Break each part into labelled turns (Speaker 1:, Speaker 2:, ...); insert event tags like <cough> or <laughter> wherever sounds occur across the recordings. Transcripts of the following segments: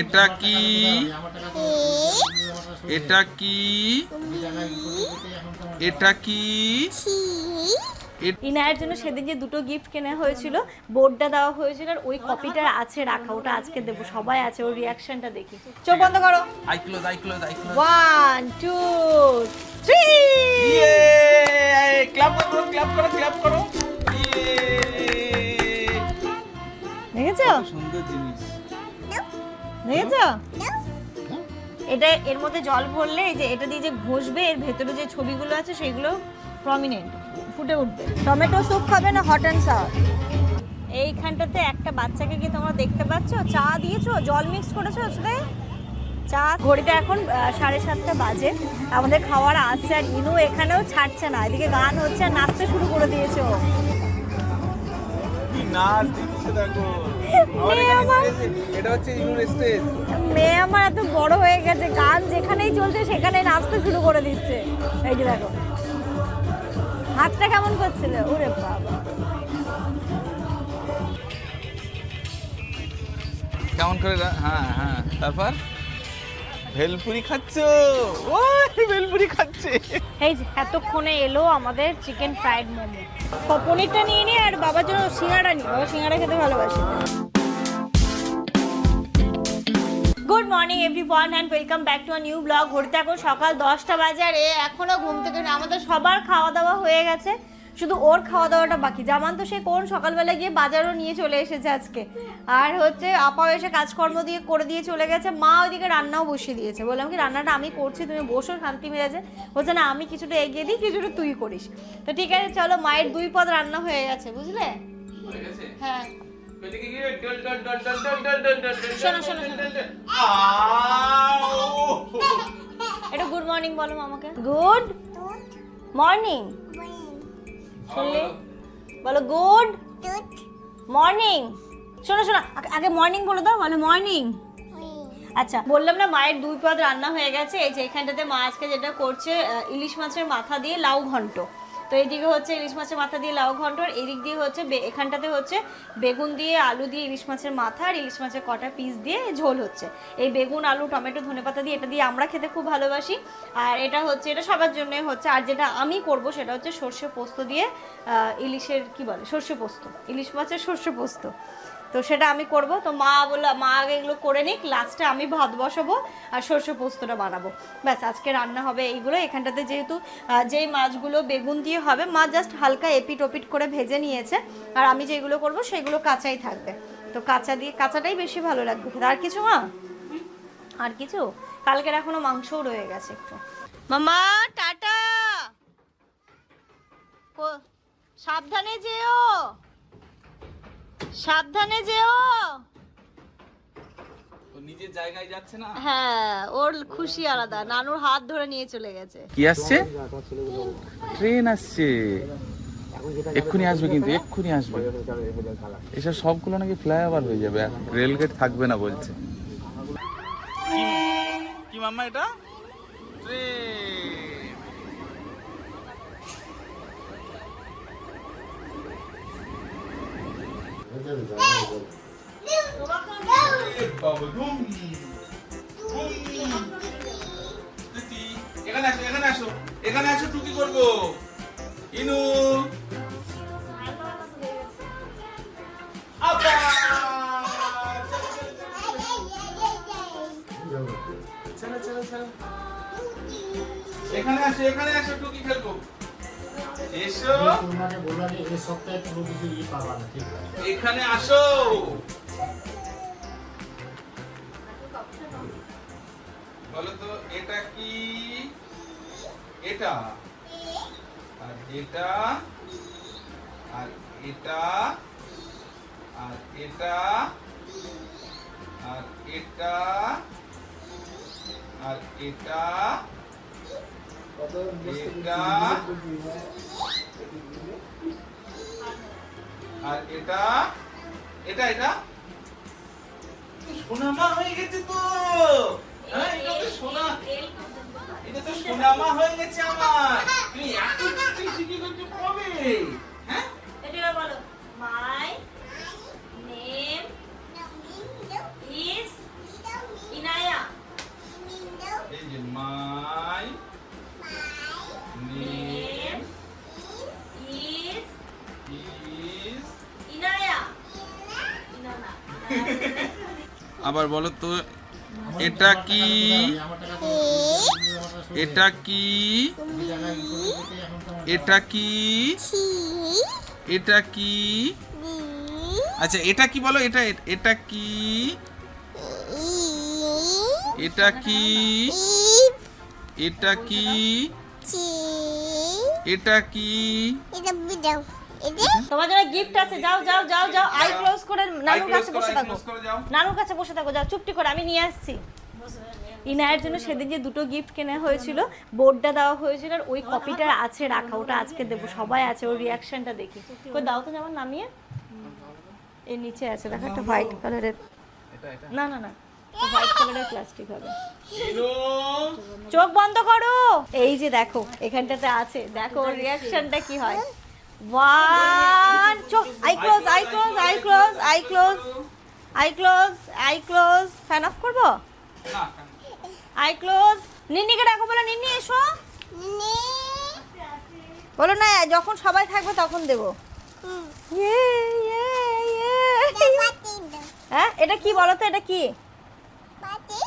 Speaker 1: এটা কি? এটা কি? এটা কি?
Speaker 2: ইনায়ের জন্য সেদিন যে দুটো গিফট কেনা হয়েছিল বোর্ডটা দেওয়া হয়েছিল আর ওই কপিটা আছে রাখা ওটা আজকে দেবো। সবাই আছে ওর রিয়াকশনটা দেখি। চোখ বন্ধ করো।
Speaker 1: Eye close eye close eye close
Speaker 2: one two three
Speaker 1: ইয়ে ক্লাব করো ক্লাব করো ক্লাব করো। ইয়ে
Speaker 2: দেখেছ?
Speaker 1: সুন্দর জিনিস।
Speaker 2: দেখেছ এটা এর মধ্যে জল ভরলে এই যে এটা দিয়ে যে ঘষবে এর ভেতরে যে ছবিগুলো আছে সেগুলো প্রমিনেন্ট ফুটে উঠবে। টমেটো স্যুপ খাবে না হট অ্যান্ড সাওয়ার এইখানটাতে একটা বাচ্চাকে কি তোমরা দেখতে পাচ্ছ? চা দিয়েছ? জল মিক্স করেছ আসলে চা? ঘড়িটা এখন সাড়ে সাতটা বাজে। আমাদের খাওয়ার আসছে আর ইনু এখানেও ছাড়ছে না। এদিকে গান হচ্ছে আর নাচতে শুরু করে দিয়েছে ও।
Speaker 1: নাচ দেখো।
Speaker 2: মেয়ে আমার
Speaker 1: এটা হচ্ছে ইনুর স্টেজ
Speaker 2: মেয়ে আমার এত বড় হয়ে গেছে গান যেখানেই চলছে সেখানেই নাচতে শুরু করে দিচ্ছে। এই যে দেখো। হাতটা কেমন করছিল? ওরে বাবা।
Speaker 1: কেমন করে হ্যাঁ হ্যাঁ। তারপর? ভেলপুরি খাচ্ছ? ও ভেলপুরি খাচ্ছে।
Speaker 2: এই যে এতক্ষণে এলো আমাদের চিকেন ফ্রাইড মোমো। পনিরটা নিয়ে নিই আর বাবার জন্য সিঙ্গাড়া নিই বাবা সিঙ্গাড়া খেতে ভালোবাসে। Good morning everyone and welcome back to a new blog ঘুরতে এখন সকাল দশটা বাজে আর এ এখনও ঘুম থেকে আমাদের সবার খাওয়া দাওয়া হয়ে গেছে। শুধু ওর খাওয়া দাওয়াটা বাকি। জামান তো সে কোন সকালবেলা গিয়ে বাজারও নিয়ে চলে এসেছে আজকে। আর হচ্ছে আপাও এসে কাজকর্ম দিয়ে করে দিয়ে চলে গেছে। মা ওইদিকে রান্নাও বসিয়ে দিয়েছে। বললাম কি রান্নাটা আমি করছি তুমি বসো শান্তি মেজাজে বলছে না আমি কিছুটা এগিয়ে দিই কিছুটা তুই করিস। তো ঠিক আছে চলো মায়ের দুই পদ রান্না হয়ে গেছে বুঝলে? হ্যাঁ। এটা গুড মর্নিং বলো আমাকে গুড মর্নিং শুনলে? বলো গুড মর্নিং শোনো শোনো আগে- আগে মর্নিং বলে দাও বলো মর্নিং আচ্ছা বললাম না মায়ের দুই পদ রান্না হয়ে গেছে এই যে এখানটাতে মা আজকে যেটা করছে ইলিশ মাছের মাথা দিয়ে লাউ ঘন্ট। তো এইদিকে হচ্ছে ইলিশ মাছের মাথা দিয়ে লাউ ঘন্ট আর এদিক দিয়ে হচ্ছে এখানটাতে হচ্ছে বেগুন দিয়ে আলু দিয়ে ইলিশ মাছের মাথা আর ইলিশ মাছের কটা পিস দিয়ে ঝোল হচ্ছে। এই বেগুন, আলু, টমেটো, ধনে পাতা দিয়ে এটা দিয়ে আমরা খেতে খুব ভালোবাসি। আর এটা হচ্ছে, এটা সবার জন্য হচ্ছে, আর যেটা আমি করব সেটা হচ্ছে সর্ষে পোস্ত দিয়ে ইলিশের কি বলে, সর্ষে পোস্ত, ইলিশ মাছের সর্ষে পোস্ত। তো সেটা আমি করব। তো মা বলল, মা আগে এগুলো করে নিক লাস্টে আমি ভাত বসাবো আর সর্ষে পোস্তটা বানাবো। ব্যাস, আজকে রান্না হবে এইগুলো। এখানটাতে যেহেতু যেই মাছগুলো বেগুন দিয়ে হবে, মা জাস্ট হালকা এপিট ওপিট করে ভেজে নিয়েছে। আর আমি যেগুলো করব সেগুলো কাঁচাই থাকবে। তো কাঁচা দিয়ে, কাঁচাটাই বেশি ভালো লাগবে। আর কিছু, মা? আর কিছু? কালকের এখনও মাংসও রয়ে গেছে একটু। মামা টাটা! সাবধানে যেও! সাবধানে যেও।
Speaker 1: নিজের জায়গায় যাচ্ছে না?
Speaker 2: হ্যাঁ ওর খুশি আলাদা। নানুর হাত ধরে নিয়ে চলে গেছে।
Speaker 1: কি আসছে? ট্রেন আসছে। এক্ষুনি আসবে কিন্তু এক্ষুনি আসবে। এসব সবগুলো নাকি ফ্লাইওভার হয়ে যাবে রেলগেট থাকবে না বলছে। কি মাম্মা এটা? ট্রেন। এখানে আসো এখানে আসো এখানে আসো টুকি করব ইনু। এখানে আসো এখানে আসো টুকি খেলব এসো।
Speaker 3: তোমাকে বললাম যে এই সপ্তাহে কোনো কিছু ই পাবা না ঠিক আছে
Speaker 1: এখানে আসো। বলো তো, এটা কি? এটা। আর এটা। আর এটা। আর এটা। আর এটা। আর এটা। এটা আর এটা? এটা এটা? সোনামা হয়ে গেছে তো। হ্যাঁ এটা তো সোনা। এটা তো সোনামা হয়ে গেছে আমার। তুমি এত কিছু শিখে কবে হ্যাঁ?
Speaker 2: এটা বলো। মাই
Speaker 1: আবার বলো তো এটা কি এটা কি এটা কি এটা কি আচ্ছা এটা কি বলো এটা এটা কি এটা কি এটা কি এটা কি?
Speaker 2: তোমার জন্য গিফট আছে যাও যাও যাও যাও। আই ক্লোজ করে নানুর কাছে বসে থাকো। নানুর কাছে বসে থাকো যাও চুপটি করে আমি নিয়ে আসছি। ইনায়ের জন্য সেদিন যে দুটো গিফট কেনা হয়েছিল বোর্ডটা দেওয়া হয়েছিল আর ওই কপিটা আছে রাখা ওটা আজকে দেবো। সবাই আছে ওর রিয়াকশনটা দেখি। কই দাও তো যেমন নামিয়ে। এর নিচে আছে দেখো একটা হোয়াইট কালারের না না না। হোয়াইট কালারের প্লাস্টিক হবে। চোখ বন্ধ করো। এই যে দেখো এখানটাতে আছে। দেখো রিয়াকশনটা কি হয়। ওয়ান চোখ eye close eye close eye close eye close eye close eye close fan off করব? আই ক্লোজ নিন্নিকে ডাকো বলো নিন্নি এসো। বলো না যখন সবাই থাকবে তখন দেবো। ইয়ে, ইয়ে, ইয়ে। হ্যাঁ এটা কি বলো তো এটা কি?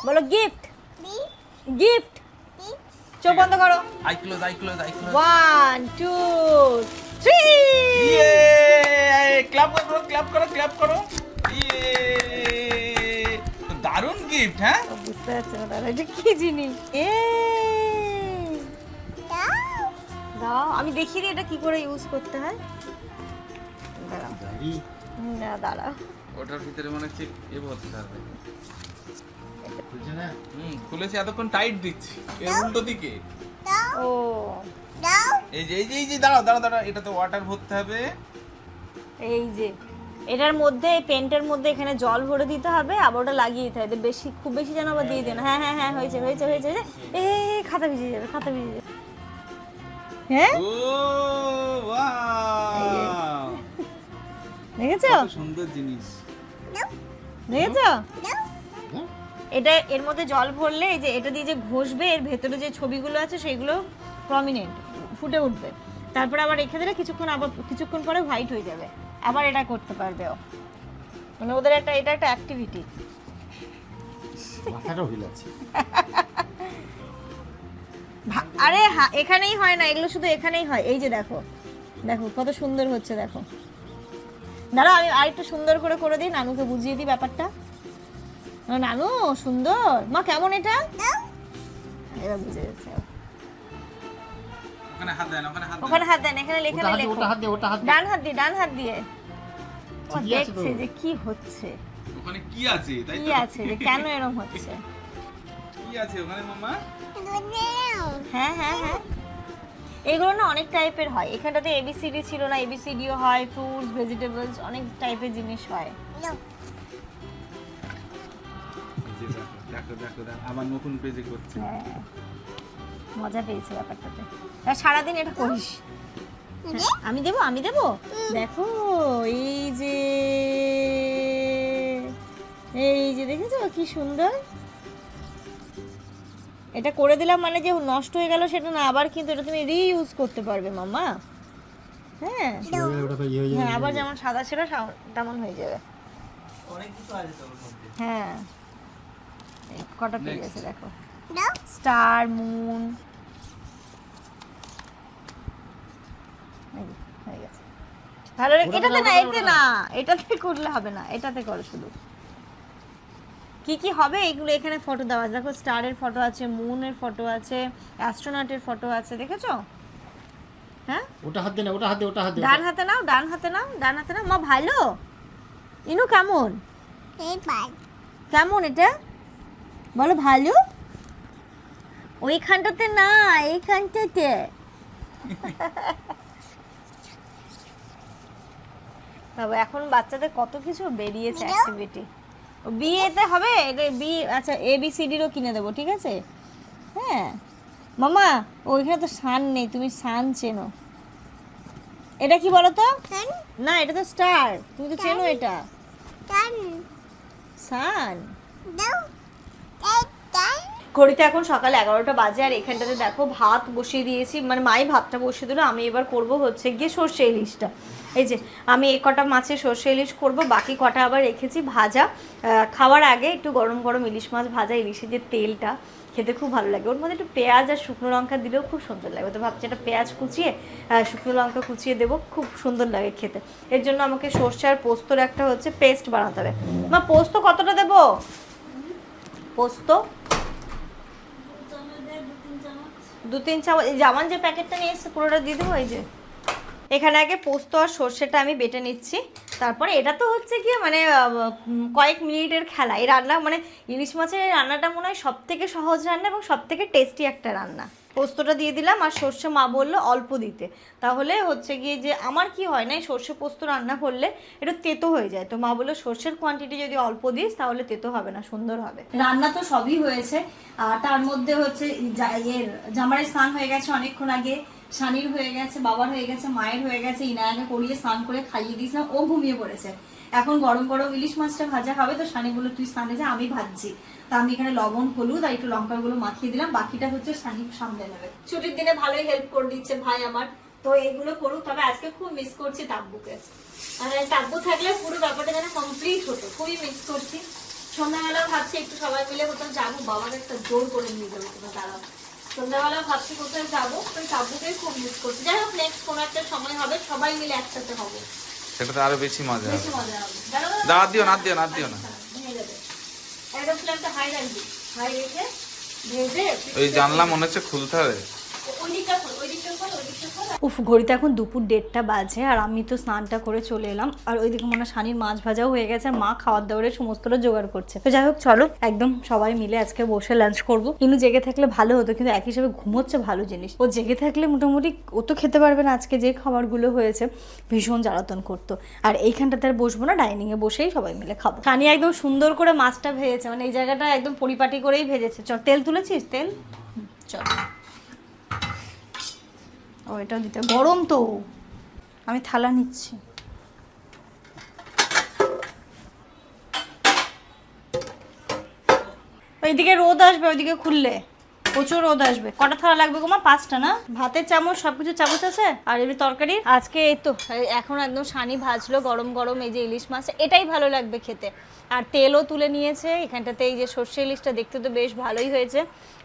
Speaker 2: বলো গিফট গিফট চোখ বন্ধ করো।
Speaker 1: Eye close eye close eye close
Speaker 2: one two three
Speaker 1: ইয়ে ক্লাব করো ক্লাব করো ক্লাব করো। ইয়ে দারুণ গিফট হ্যাঁ?
Speaker 2: বুঝতে পারছি না দাদা এটা কি জিনিস? এ দাও আমি দেখিয়ে দিই এটা কি করে ইউজ করতে হয়। দাঁড়াও। না দাঁড়াও।
Speaker 1: ওটার ভিতরে মনে হচ্ছে এ ভরতে হবে। হুম খুলেছি এতক্ষণ টাইট দিচ্ছি। এর উল্টো দিকে।
Speaker 2: ও।
Speaker 1: এই যে এই যে এই যে দাঁড়াও দাঁড়াও দাঁড়াও এটা তো ওয়াটার ভরতে হবে।
Speaker 2: এই যে এটার মধ্যে এই পেন্টের মধ্যে এখানে জল ভরে দিতে হবে আবার ওটা লাগিয়ে দিতে হবে। বেশি খুব বেশি যেন আবার দিয়ে দেন হ্যাঁ হ্যাঁ হ্যাঁ হয়েছে হয়েছে হয়েছে। এ খাতা ভিজে যাবে খাতা ভিজে যাবে। হ্যাঁ?
Speaker 1: ও ওয়াও
Speaker 2: দেখেছ?
Speaker 1: সুন্দর জিনিস।
Speaker 2: দেখেছ? এটা এর মধ্যে জল ভরলে এই যে এটা দিয়ে যে ঘষবে এর ভেতরে যে ছবিগুলো আছে সেগুলো প্রমিনেন্ট ফুটে উঠবে। তারপর আবার রেখে দিলে কিছুক্ষণ আবার কিছুক্ষণ পরে হোয়াইট হয়ে যাবে। আবার এটা করতে পারবে ও। মানে ওদের একটা এটা একটা অ্যাক্টিভিটি
Speaker 3: মাথাটা হিলাচ্ছে
Speaker 2: আরে এখানেই হয় না এগুলো শুধু এখানেই হয়। এই যে দেখো দেখো কত সুন্দর হচ্ছে দেখো। দাঁড়া আমি আরেকটু সুন্দর করে করে দিই নানুকে বুঝিয়ে দিই ব্যাপারটা। নানু সুন্দর। মা কেমন এটা? এবার বুঝে গেছে
Speaker 1: ওখানে হাত দেন ওখানে হাত দেন।
Speaker 2: ওখানে হাত দেন এখানে লেখা
Speaker 3: ওটা হাত দিয়ে,
Speaker 2: লেখো।
Speaker 3: ওটা হাত দিয়ে ওটা হাত দিয়ে।
Speaker 2: ডান হাত দিয়ে ডান হাত দিয়ে। ও। দেখছে যে কি হচ্ছে।
Speaker 1: ওখানে কি আছে তাই
Speaker 2: কি আছে যে কেন এরকম হচ্ছে?
Speaker 1: কি আছে ওখানে মামা
Speaker 2: হ্যাঁ হ্যাঁ হ্যাঁ। এগুলো না অনেক টাইপের হয়। এখানটাতে এবিসিডি ছিল না। এবিসিডিও হয় ফ্রুটস ভেজিটেবলস অনেক টাইপের জিনিস হয়।
Speaker 1: দেখো, দেখো দেখো আবার নতুন পেজে করছে।
Speaker 2: হ্যাঁ মজা পেয়েছে ব্যাপারটাতে। আর সারাদিন এটা করিস। হ্যাঁ, আমি দেবো আমি দেবো? দেখো এই যে এই যে দেখেছ কি সুন্দর? এটা করে দিলাম মানে যে নষ্ট হয়ে গেল সেটা না আবার কিন্তু এটা তুমি রিইউজ করতে পারবে মামা হ্যাঁ।
Speaker 3: ইয়ে হয়ে
Speaker 2: আবার যেমন সাদা ছিল তেমন হয়ে যাবে। হ্যাঁ। কটা পেজ আছে দেখো? Star moon. হয়ে গেছে। ভালো এটাতে না এটাতে না এটাতে করলে হবে না এটাতে করো শুধু। কি কি হবে? এগুলো এখানে ফটো দেওয়া আছে। দেখো স্টারের ফটো আছে মুনের ফটো আছে অ্যাস্ট্রোনটের ফটো আছে দেখেছ? হ্যাঁ?
Speaker 3: ওটা হাত না ওটা হাত ওটা হাত
Speaker 2: ডান হাতে নাও ডান হাতে নাও ডান হাতে নাও। মা ভালো? ইনু কেমন? কেমন এটা? বলো ভালো? ওইখানটাতে না এইখানটাতে। বাবা এখন বাচ্চাদের কত কিছু বেরিয়েছে অ্যাক্টিভিটি বিয়েতে হবে? এটা বি আচ্ছা এ বি সি ডিরও কিনে দেবো ঠিক আছে? হ্যাঁ। মামা ওইখানে তো সান নেই তুমি সান চেনো। এটা কি বলো তো? না এটা তো স্টার। তুমি তো চেনো এটা। সান ঘড়িতে এখন সকাল এগারোটা বাজে আর এখানটাতে দেখো ভাত বসিয়ে দিয়েছি। মানে মাই ভাতটা বসিয়ে দিল, আমি এবার করব হচ্ছে গিয়ে সর্ষে ইলিশটা। এই যে, আমি এই কটা মাছের সর্ষে ইলিশ করব, বাকি কটা আবার রেখেছি ভাজা। খাওয়ার আগে একটু গরম গরম ইলিশ মাছ ভাজা, ইলিশের যে তেলটা, খেতে খুব ভালো লাগে। ওর মধ্যে একটু পেঁয়াজ আর শুকনো লঙ্কা দিলেও খুব সুন্দর লাগে। তো ভাবছি একটা পেঁয়াজ কুচিয়ে শুকনো লঙ্কা কুচিয়ে দেবো, খুব সুন্দর লাগে খেতে। এর জন্য আমাকে সর্ষে আর পোস্তর একটা হচ্ছে পেস্ট বানাতে হবে। মা, পোস্ত কতটা দেবো? পোস্ত দু তিন চামচ এই জামান যে প্যাকেটটা নিয়ে এসছে, পুরোটা দিয়ে দেবো, এই যে। এখানে আগে পোস্ত আর সর্ষেটা আমি বেটে নিচ্ছি। তারপরে এটা তো হচ্ছে কি মানে কয়েক মিনিটের খেলা। এই রান্না মানে ইলিশ মাছের রান্নাটা মনে হয় সব থেকে সহজ রান্না এবং সব থেকে টেস্টি একটা রান্না। পোস্তটা দিয়ে দিলাম আর সর্ষে মা বলল অল্প দিতে। তাহলে হচ্ছে গিয়ে যে আমার কি হয় না এই সর্ষে পোস্ত রান্না করলে একটু তেতো হয়ে যায়। তো মা বলল, সর্ষের কোয়ান্টিটি যদি অল্প দিস, তাহলে তেতো হবে না, সুন্দর হবে। রান্না তো সবই হয়েছে। আর তার মধ্যে হচ্ছে জামারের স্নান হয়ে গেছে অনেকক্ষণ আগে। শানির হয়ে গেছে, বাবার হয়ে গেছে, মায়ের হয়ে গেছে ইনায়াকে করিয়ে স্নান করে খাইয়ে দিয়েছিলাম। ও ঘুমিয়ে পড়েছে। এখন গরম গরম ইলিশ মাছটা ভাজা হবে, তো শানি বলল তুই স্নানে যা, আমি ভাজছি। তা আমি এখানে লবণ, হলুদ আর একটু লঙ্কাগুলো মাখিয়ে দিলাম, বাকিটা হচ্ছে শানি সামলে নেবে। ছুটির দিনে ভালোই হেল্প করে দিচ্ছে ভাই আমার। তো এইগুলো করুক, তবে আজকে খুব মিস করছি তাব্বুকে মানে তাব্বু থাকলে পুরো ব্যাপারটা যেন কমপ্লিট হতো, খুবই মিস করছি। সন্ধ্যাবেলা ভাবছি একটু সবাই মিলে কোথাও যাব, বাবাকে একটা জোর করে নিয়ে যাব কোথাও দাঁড়াও। সন্ধ্যাবেলা ভাবছি কোথায় যাব, তো তাব্বুকেই খুব মিস করছি। যাই হোক নেক্সট কোনো একটা সময় হবে, সবাই মিলে একসাথে হবে।
Speaker 1: সেটাতে আরও বেশি মজা হবে। দাঁড় দিও না দিও না। দিও না ওই জানলা মনে হচ্ছে খুলতে হবে।
Speaker 2: উফ, ঘড়িতে এখন দুপুর দেড়টা বাজে আর আমি তো স্নানটা করে চলে এলাম। আর ওইদিকে মনে শানির মাছ ভাজাও হয়ে গেছে, আর মা খাওয়ার দাওয়ারের সমস্তটা জোগাড় করছে। তো যাই হোক, চলো, একদম সবাই মিলে আজকে বসে লাঞ্চ করব। কিন্তু জেগে থাকলে ভালো হতো, কিন্তু এক হিসাবে ঘুমোচ্ছে ভালো জিনিস। ও জেগে থাকলে মোটামুটি ও তো খেতে পারবে না আজকে যে খাবারগুলো হয়েছে, ভীষণ জ্বালাতন করতো। আর এইখানটাতে আর বসবো না ডাইনিং এ বসেই সবাই মিলে খাব। শানি একদম সুন্দর করে মাছটা ভেজেছে মানে এই জায়গাটা একদম পরিপাটি করেই ভেজেছে। চল, তেল তুলেছিস? তেল? চল। ও এটাও দিতে গরম তো। আমি থালা নিচ্ছি। ওইদিকে রোদ আসবে ওইদিকে খুললে। প্রচুর রোদ আসবে। কটা থালা লাগবে গোমা পাঁচটা না? ভাতের চামচ সবকিছু চামচ আছে? আর এমনি তরকারি আজকে এই তো এখন একদম সানি ভাজলো গরম গরম, এই যে ইলিশ মাছ, এটাই ভালো লাগবে খেতে। আর তেলও তুলে নিয়েছে, এখানটাতে এই যে সর্ষে ইলিশটা দেখতে তো বেশ ভালোই হয়েছে।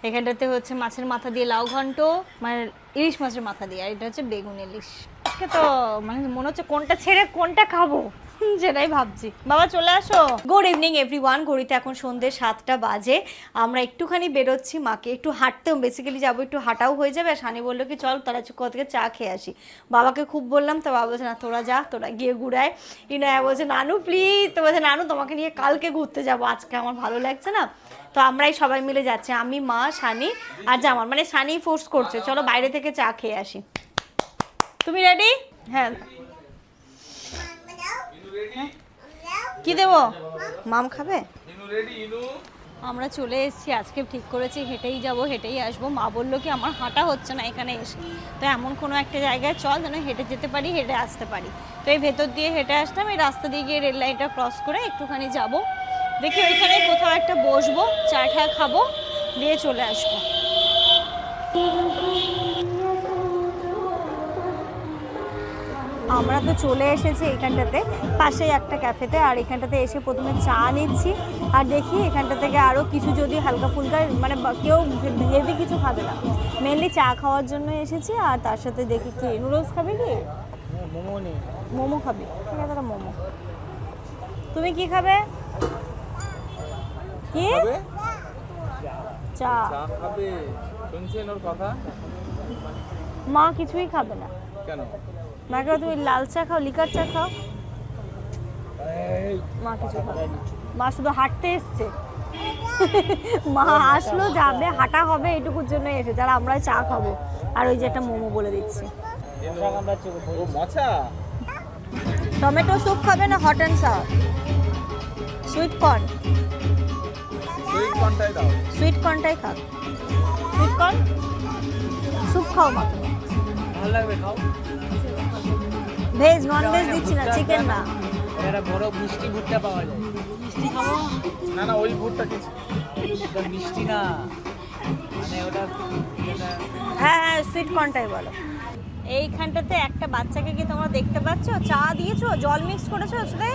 Speaker 2: এখানটাতে হচ্ছে মাছের মাথা দিয়ে লাউ ঘন্ট মানে ইলিশ মাছের মাথা দিয়ে, আর এটা হচ্ছে বেগুন ইলিশ। আজকে তো মানে মনে হচ্ছে কোনটা ছেড়ে কোনটা খাব? <laughs> সেটাই ভাবছি। বাবা, চলে আসো। গুড ইভিনিং এভরিওয়ান ঘড়িতে এখন সন্ধ্যে সাতটা বাজে। আমরা একটুখানি বেরোচ্ছি মাকে। একটু হাঁটতেও বেসিক্যালি যাব, একটু হাঁটাও হয়ে যাবে। আর সানি বলল কি, চল তারা কোথা থেকে চা খেয়ে আসি? বাবাকে খুব বললাম, তো বাবা বলছে, না, তোরা যা, তোরা গিয়ে ঘুরায়। ইনায়া বলছে নানু প্লিজ তো বলছে, নানু, তোমাকে নিয়ে কালকে ঘুরতে যাব। আজকে আমার ভালো লাগছে না। তো আমরাই সবাই মিলে যাচ্ছি, আমি, মা, সানি আর জামার মানে সানি ফোর্স করছে, চলো বাইরে থেকে চা খেয়ে আসি। তুমি রেডি হ্যাঁ। কি দেবো? মাম খাবে? আমরা চলে এসেছি আজকে ঠিক করেছি হেঁটেই যাব হেঁটেই আসব। মা বলল কি আমার হাঁটা হচ্ছে না এখানে এসে। তো এমন কোনো একটা জায়গায় চল যেন হেঁটে যেতে পারি হেঁটে আসতে পারি। তো এই ভেতর দিয়ে হেঁটে আসলাম এই রাস্তা দিয়ে গিয়ে রেল লাইনটা ক্রস করে একটুখানি যাব। দেখি ওইখানে কোথাও একটা বসবো চা ঠা খাব দিয়ে চলে আসব। আমরা তো চলে এসেছি এখানটাতে পাশেই একটা ক্যাফেতে আর এখানটাতে এসে প্রথমে চা নিচ্ছি। আর দেখি এখানটা থেকে আরও কিছু যদি হালকা ফুলকা মানে কেউ হেভি কিছু খাবে না। মেনলি চা খাওয়ার জন্য এসেছি আর তার সাথে দেখি কি নুডলস খাবে কি?
Speaker 3: মোমো নেই
Speaker 2: মোমো খাবে। ঠিক আছে মোমো। তুমি কি খাবে? কি? চা।
Speaker 1: চা খাবে। শুনছেন ওর কথা?
Speaker 2: মা কিছুই খাবে না।
Speaker 1: কেন?
Speaker 2: মাকে তুমি লাল চা খাও লিকার চা খাও। মা কিছু খাবে মা শুধু হাঁটতে এসছে। মা আসলো যাবে হাঁটা হবে এটুকুর জন্য এসেছে যারা আমরা চা খাব। আর ওই যে একটা মোমো বলে দিচ্ছি। টমেটো স্যুপ খাবে না hot and sour sweet corn?
Speaker 1: Sweet কর্নটাই দাও।
Speaker 2: সুইট কর্নটাই খাও। Sweet corn? স্যুপ খাও মা।
Speaker 3: ভালো লাগবে খাও।
Speaker 2: ভেজ নন ভেজ দিচ্ছি না চিকেন না।
Speaker 3: এটা বড় মিষ্টি ভুট্টা পাওয়া যায়। মিষ্টি খাব?
Speaker 1: না না ওই ভুটটা কিছু।
Speaker 3: ওটা মিষ্টি না। মানে ওটা
Speaker 2: হ্যাঁ হ্যাঁ সুইট কর্নটাই বলো। এইখানটাতে একটা বাচ্চাকে কি তোমরা দেখতে পাচ্ছ? চা দিয়েছ? জল মিক্স করেছ সাথে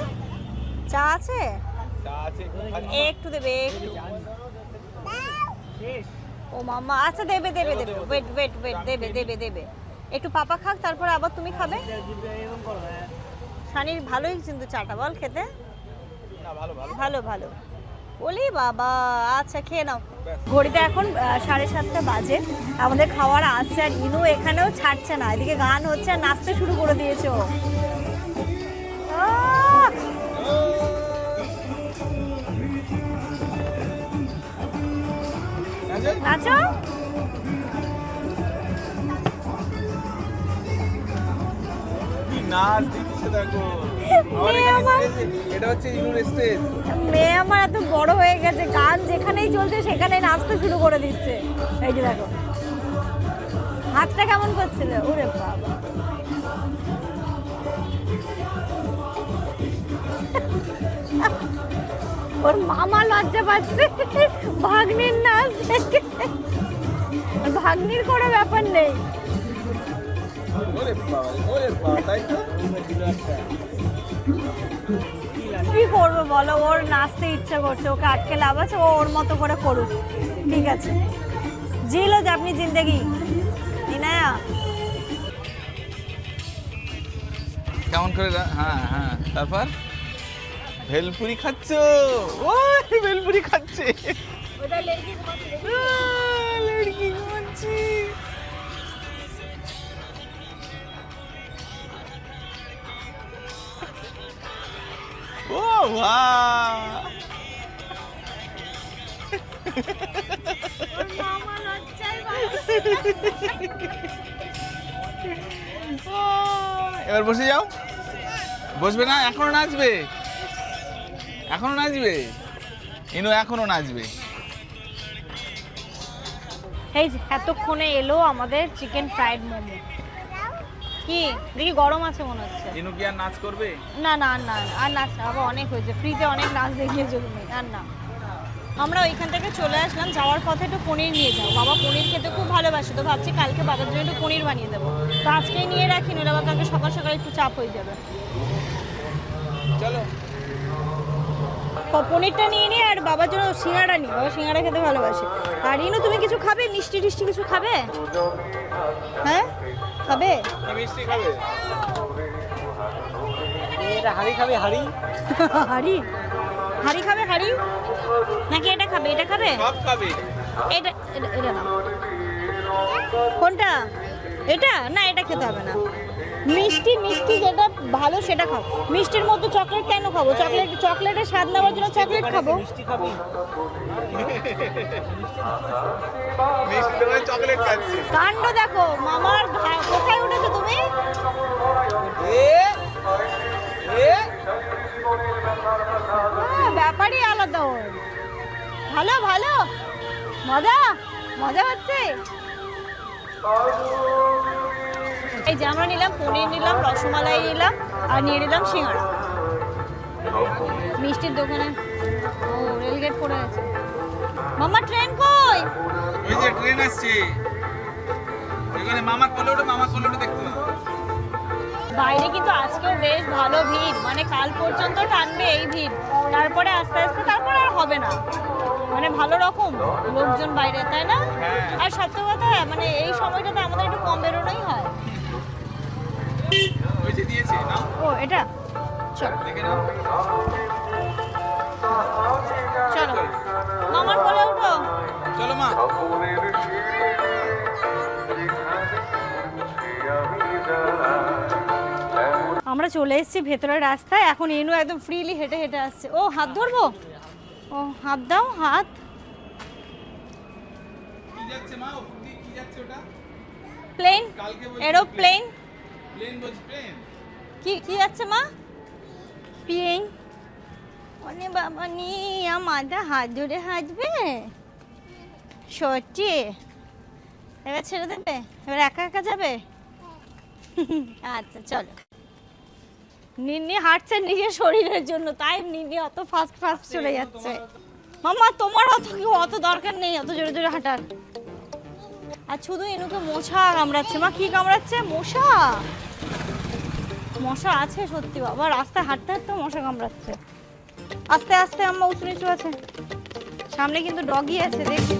Speaker 2: চা আছে? একটু দেবে একটু। ও মামা আচ্ছা দেবে দেবে দেবে। ওয়েট ওয়েট ওয়েট দেবে দেবে দেবে। একটু পাপা খাক তারপর আবার তুমি খাবে। সানির ভালোই কিন্তু চাটা বল খেতে। ভালো ভালো। বলি বাবা আচ্ছা খেয়ে নাও। ঘড়িতে এখন সাড়ে সাতটা বাজে। আমাদের খাওয়ার আসছে আর ইনু এখানেও ছাড়ছে না। এদিকে গান হচ্ছে আর নাচতে শুরু করে দিয়েছে ও। নাচো?
Speaker 1: নাচ দিচ্ছে দেখো।
Speaker 2: মেয়ে আমার
Speaker 1: এটা হচ্ছে ইনুর স্টেজ
Speaker 2: মেয়ে আমার এত বড় হয়ে গেছে গান যেখানেই চলছে সেখানেই নাচতে শুরু করে দিচ্ছে। এই যে দেখো। হাতটা কেমন করছিল ওরে বাবা। ওর মামা লজ্জা পাচ্ছে। ভাগ্নির নাচ দেখে। ভাগ্নির কোনো ব্যাপার নেই। কি করব বলো? ওর নাচতে ইচ্ছা করছে ওকে আটকে লাভ আছে ও ওর মতো করে করুক। ঠিক আছে। জিলো যে আপনি জিন্দেগি। ইনায়া
Speaker 1: কেমন করে হ্যাঁ হ্যাঁ তারপর? ভেলপুরি খাচ্ছ? ও ভেলপুরি খাচ্ছে। আহ, লড়কি ঘুমাচ্ছে এবার বসে যাও। বসবে না, এখনও নাচবে। এখনও নাচবে? ইনু এখনও নাচবে।
Speaker 2: এই এতক্ষণে এলো আমাদের চিকেন ফ্রাইড মোমো। কি? দেখি গরম আছে মনে হচ্ছে।
Speaker 1: ইনু কি আর নাচ করবে?
Speaker 2: না না না আর নাচ না, আবার অনেক হয়েছে। ফ্রিতে অনেক নাচ দেখিয়েছো তুমি আর না। আমরা ওইখান থেকে চলে আসলাম যাওয়ার পথে একটু পনির নিয়ে যাও। বাবা পনির খেতে খুব ভালোবাসে তো ভাবছি কালকে বাবার জন্য একটু পনির বানিয়ে দেবো। তো আজকেই নিয়ে রাখি নইলে আবার কালকে সকাল সকাল একটু চাপ হয়ে যাবে।
Speaker 1: চলো।
Speaker 2: পনিরটা নিয়ে নিয়ে আর বাবার জন্য সিঙ্গাড়া নিই বাবা সিঙ্গাড়া খেতে ভালোবাসে। আর ইনু তুমি কিছু খাবে? মিষ্টি টিষ্টি কিছু খাবে? খাবে?
Speaker 1: মিষ্টি খাবে।
Speaker 3: হাড়ি খাবে হাড়ি? <laughs>
Speaker 2: হাড়ি? হাড়ি খাবে হাড়ি? নাকি এটা খাবে? এটা খাবে?
Speaker 1: সব খাবে।
Speaker 2: এটা এটা এটা কোনটা? এটা? না এটা খেতে হবে না। মিষ্টি মিষ্টি যেটা ভালো সেটা খাও। মিষ্টির মধ্যে চকলেট কেন খাব? চকলেট চকলেটের স্বাদ নেওয়ার জন্য চকলেট খাব? কাণ্ড দেখো মামার কোথায় উঠেছো তুমি?
Speaker 1: এ এ।
Speaker 2: আহ, ব্যাপারই আলাদা ওর। ভালো ভালো। মজা মজা হচ্ছে। এই যে আমরা নিলাম পনির নিলাম রসমালাই নিলাম আর নিয়ে নিলাম সিঙ্গাড়া মিষ্টির দোকানে ও রেলগেট পড়ে আছে। মামা ট্রেন কই?
Speaker 1: ওই যে ট্রেন আসছে। এখানে মামা কোলে ওঠে মামা কোলে ওঠে দেখতে
Speaker 2: বাইরে কিন্তু আজকেও বেশ ভালো ভিড়। মানে কাল পর্যন্ত টানবে এই ভিড়। তারপরে আস্তে আস্তে তারপরে আর হবে না। মানে ভালো রকম লোকজন বাইরে তাই না?
Speaker 1: হ্যাঁ।
Speaker 2: আর সত্য কথা মানে এই সময়টাতে আমাদের একটু কম বেরোনোই হয়
Speaker 1: ওই যে দিয়েছে নাও
Speaker 2: ও এটা? চল। চলো। মামার কোলে উঠো।
Speaker 1: চলো মা।
Speaker 2: আমরা চলে এসেছি ভেতরের রাস্তায়। এখন এনু একদম ফ্রিলি হেঁটে হেঁটে আসছে। ও হাত ধরবো? ও হাত দাও হাত। প্লেন এরোপ্লেন
Speaker 1: প্লেন
Speaker 2: কি কি যাচ্ছে মা? প্লেন অনে বাবা নি আমাদের হাত ধরে হাঁটবে। সত্যি? এবার ছেড়ে দেবে? এবার একা একা যাবে? আচ্ছা চলো। নিন্নি হাঁটছে নিজের শরীরের জন্য তাই নিন্নি অত ফাস্ট ফাস্ট চলে যাচ্ছে। মামা তোমার অত কি অত দরকার নেই অত জোরে জোরে হাঁটার। আর শুধু এনুকে মশা কামড়াচ্ছে। মা কি কামড়াচ্ছে? মশা? মশা আছে সত্যি বাবা, রাস্তায় হাঁটতে হাঁটতে মশা কামড়াচ্ছে। আস্তে আস্তে আম্মা উঁচু নিচু আছে। সামনে কিন্তু ডগি আছে, দেখি।